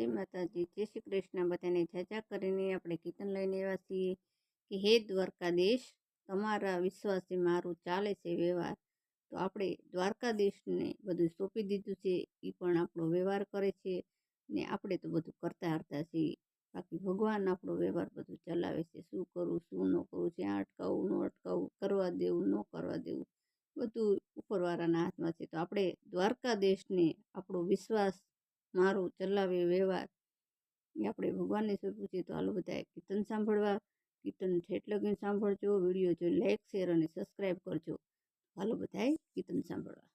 જય માતાજી. જય શ્રી કૃષ્ણ. બધાને જાજા કરીને આપણે કીર્તન લઈને એવા છીએ કે, હે દ્વારકાધીશ, તમારા વિશ્વાસે મારું ચાલે છે વ્યવહાર. તો આપણે દ્વારકાધીશને બધું સોંપી દીધું છે. એ પણ આપણો વ્યવહાર કરે છે ને આપણે તો બધું કરતા હરતા છીએ. બાકી ભગવાન આપણો વ્યવહાર બધું ચલાવે છે. શું કરવું શું ન કરવું જ્યાં અટકાવવું ન અટકાવવું કરવા દેવું, ન કરવા દેવું, બધું ઉપરવાળાના હાથમાં છે. તો આપણે દ્વારકાધીશને આપણો વિશ્વાસ મારું ચલાવે વ્યવહાર. એ આપણે ભગવાનને સોંપ્યું છે, તો હાલો બધા કીર્તન સાંભળવા. કીર્તન ઠેઠ લગીને સાંભળજો, વીડિયો જોઈ લાઈક શેર અને સબસ્ક્રાઈબ કરજો. હાલો બધાય કીર્તન સાંભળવા.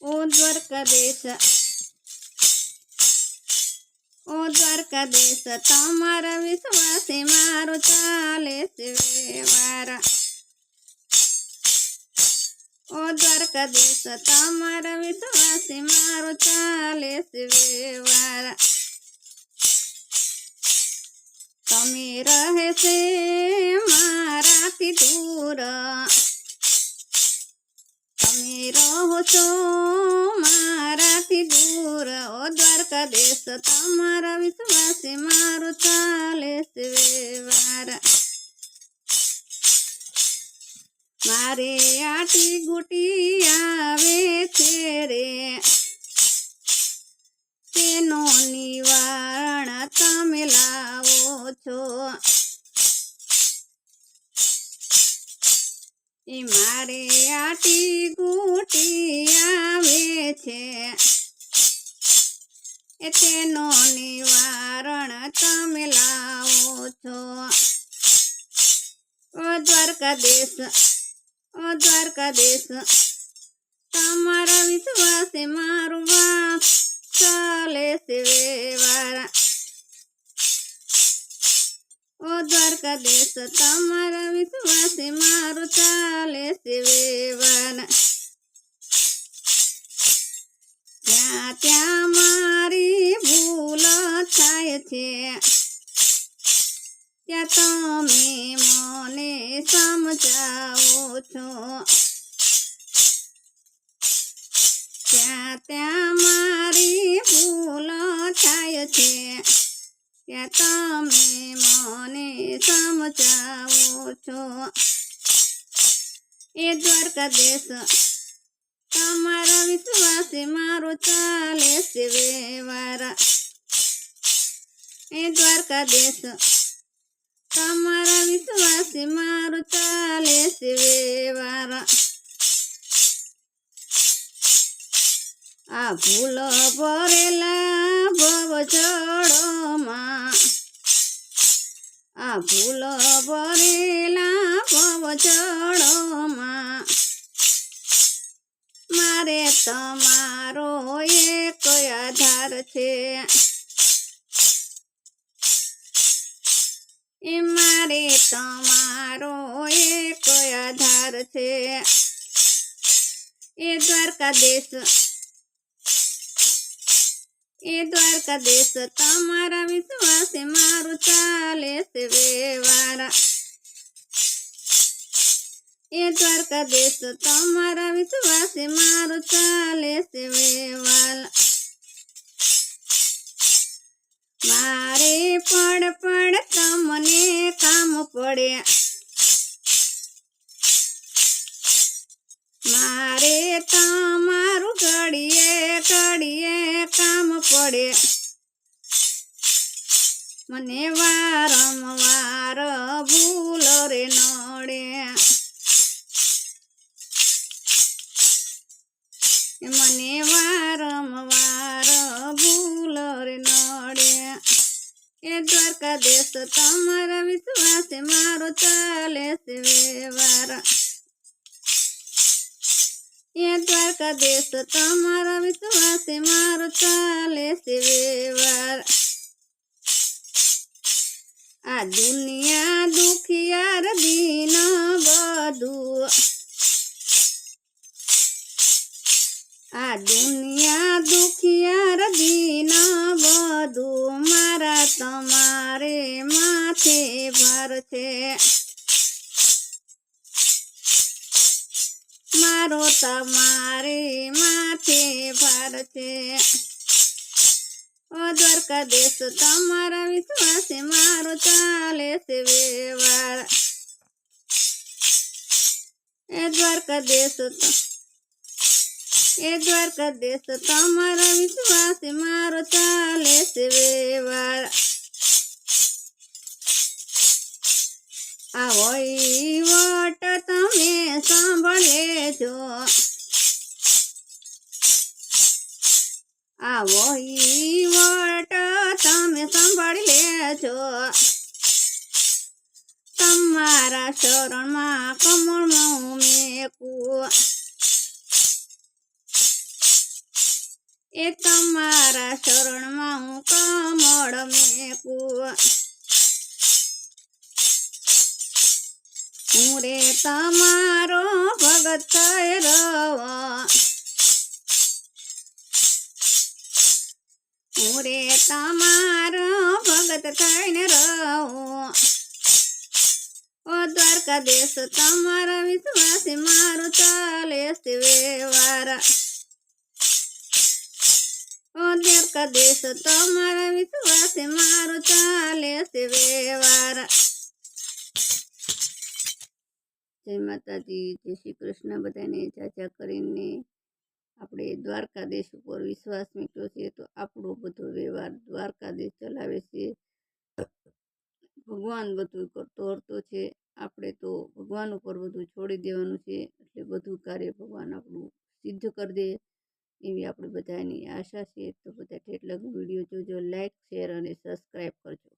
ઓ દ્વારકાધીશ ઓ દ્વારકાધીશ તમારા વિશ્વાસે મારું ચાલે છે વ્યવહાર. ઓ દ્વારકાધીશ તમારા વિશ્વાસી મારો ચાલે છે વ્યવહાર. તમે રહેશે મારાથી દૂર. તમે રહો છો મારાથી દૂર. ઓ દ્વારકાધીશ તમારા વિશ્વાસી મારો ચાલે છે મારે આટી ગુટી આવે છે રે. તેનો નિવારણ તમે લાવો છો. એ મારે આટી ગુટી આવે છે. એ તેનો નિવારણ તમે લાવો છો. દ્વારકા ઓ દ્વારકાધીશ. તમારા વિશ્વાસે મારું વાત ચાલે છે વ્યવહાર ઓ દ્વારકાધીશ, તમારા વિશ્વાસે મારું ચાલે છે વ્યવહાર ત્યાં ત્યાં મારી ભૂલ થાય છે. ત્યાં તમે મને સમજાવો છો ત્યાં ત્યાં મારી ભૂલ થાય છે ત્યાં તમે મને સમજાવો છો એ દ્વારકાધીશ તમારા વિશ્વાસે મારો ચાલે છે વ્યવહાર એ દ્વારકાધીશ તમારા વિશ્વાસે મારું ચાલે છે વ્યવહાર આ ભૂલ ભરેલા ભવ જળોમાં આ ભૂલ ભરેલા ભવ જળોમાં મારે તમારો એક આધાર છે એ મારે તમારો એક આધાર છે? એ દ્વારકાધીશ. એ દ્વારકાધીશ, તમારા વિશ્વાસે મારું ચાલે છે વ્યવહાર. એ દ્વારકાધીશ, તમારા વિશ્વાસે મારું ચાલે છે વ્યવહાર. મારે પણ કામ પડે. મારે તમારું ઘડીએ ઘડીએ કામ પડે. મને વારંવાર ભૂલ રે નડે એ દ્વારકાધીશ તમારા વિશ્વાસે મારો ચાલે છે વ્યવહાર એ દ્વારકાધીશ તમારા વિશ્વાસે મારો ચાલે છે વ્યવહાર આ દુનિયા દુખિયાર દિન બધું આ દુનિયા દુખિયાર દિન બધું મારા તમારે માથે ભાર છે. મારો તમારે માથે ભાર છે. ઓ દ્વારકાધીશ, તમારા વિશ્વાસે મારો ચાલે છે વ્યવહાર. એ દ્વારકા દેશ એ દ્વારકા દેશ તમારા વિશ્વાસે મારો ચાલે છે વ્યવહાર. આ વહીવટ તમે સાંભળેજો આ વહીવટ તમે સાંભળી લેજો તમારા શરણમાં કમળમાં મેકું. એ તમારા શરણમાં હું કમળ મેકું. તમારો ભગત રવા. હું રે તમારો ભગત થઈને રહો ઓ દ્વારકાધીશ, તમારા વિશ્વાસે મારું ચાલે છે વ્યવહાર. ઓ દ્વારકાધીશ, તમારા વિશ્વાસે મારું ચાલે છે જય માતાજી, જય શ્રી કૃષ્ણ બધાને ચાચા કરીને. આપણે દ્વારકાધીશ ઉપર વિશ્વાસ મૂક્યો છે, તો આપણો બધો વ્યવહાર દ્વારકાધીશ ચલાવે છે. ભગવાન બધું કરતો હરતો છે. આપણે તો ભગવાન ઉપર બધું છોડી દેવાનું છે, એટલે બધું કાર્ય ભગવાન આપણું સિદ્ધ કરી દે એવી આપણે બધાની આશા છે. તો બધા કેટલાક વીડિયો જોજો લાઇક શેર અને સબસ્ક્રાઈબ કરજો.